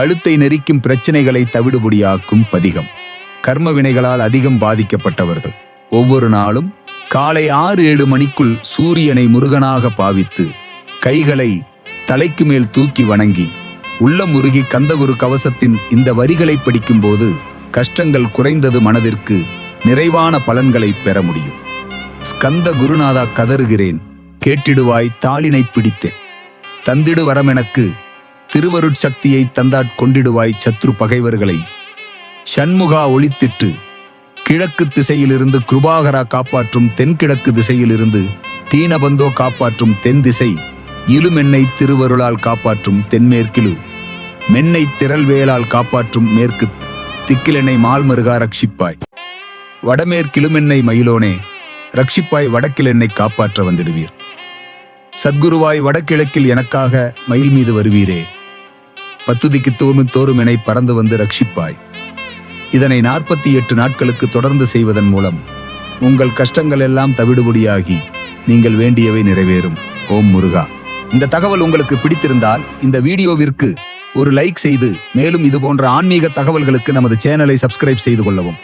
கழுத்தை நெரிக்கும் பிரச்சனைகளை தவிடுபடியாக்கும் பதிகம். கர்ம வினைகளால் அதிகம் பாதிக்கப்பட்டவர்கள். ஒவ்வொரு நாளும் காலை ஆறு ஏழு மணிக்குள் சூரியனை முருகனாக பாவித்து கைகளை தலைக்கு மேல் தூக்கி வணங்கி உள்ளம் உருகி கந்தகுரு கவசத்தின் இந்த வரிகளை படிக்கும்போது கஷ்டங்கள் குறைந்தது மனதிற்கு நிறைவான பலன்களை பெற முடியும். ஸ்கந்த குருநாதா கதறுகிறேன் கேட்டிடுவாய் தாளினை பிடித்தேன். தந்திடு வரமெனக்கு திருவருட்சக்தியை தந்தாட் கொண்டிடுவாய் சத்ரு பகைவர்களை. ஷண்முகா ஒளித்திட்டு கிழக்கு திசையிலிருந்து கிருபாகரா காப்பாற்றும் தென்கிழக்கு திசையிலிருந்து தீனபந்தோ காப்பாற்றும் தென் திசை இழுமென்னை திருவருளால் காப்பாற்றும் தென்மேற்கிலு மென்னை திரள்வேலால் காப்பாற்றும் மேற்கு திக்கிலென்னை மால்மருகா ரட்சிப்பாய். வடமேற்கிலுமென்னை மயிலோனே ரட்சிப்பாய் வடக்கில் என்னை காப்பாற்ற வந்துடுவீர். சத்குருவாய் வடகிழக்கில் எனக்காக மயில் மீது வருவீரே. பத்துதிக்கு தோறும் தோறும் என பறந்து வந்து ரட்சிப்பாய். இதனை நாற்பத்தி எட்டு நாட்களுக்கு தொடர்ந்து செய்வதன் மூலம் உங்கள் கஷ்டங்கள் எல்லாம் தவிடுபடியாகி நீங்கள் வேண்டியவை நிறைவேறும். ஓம் முருகா. இந்த தகவல் உங்களுக்கு பிடித்திருந்தால் இந்த வீடியோவிற்கு ஒரு லைக் செய்து மேலும் இது போன்ற ஆன்மீக தகவல்களுக்கு நமது சேனலை சப்ஸ்கிரைப் செய்து கொள்ளவும்.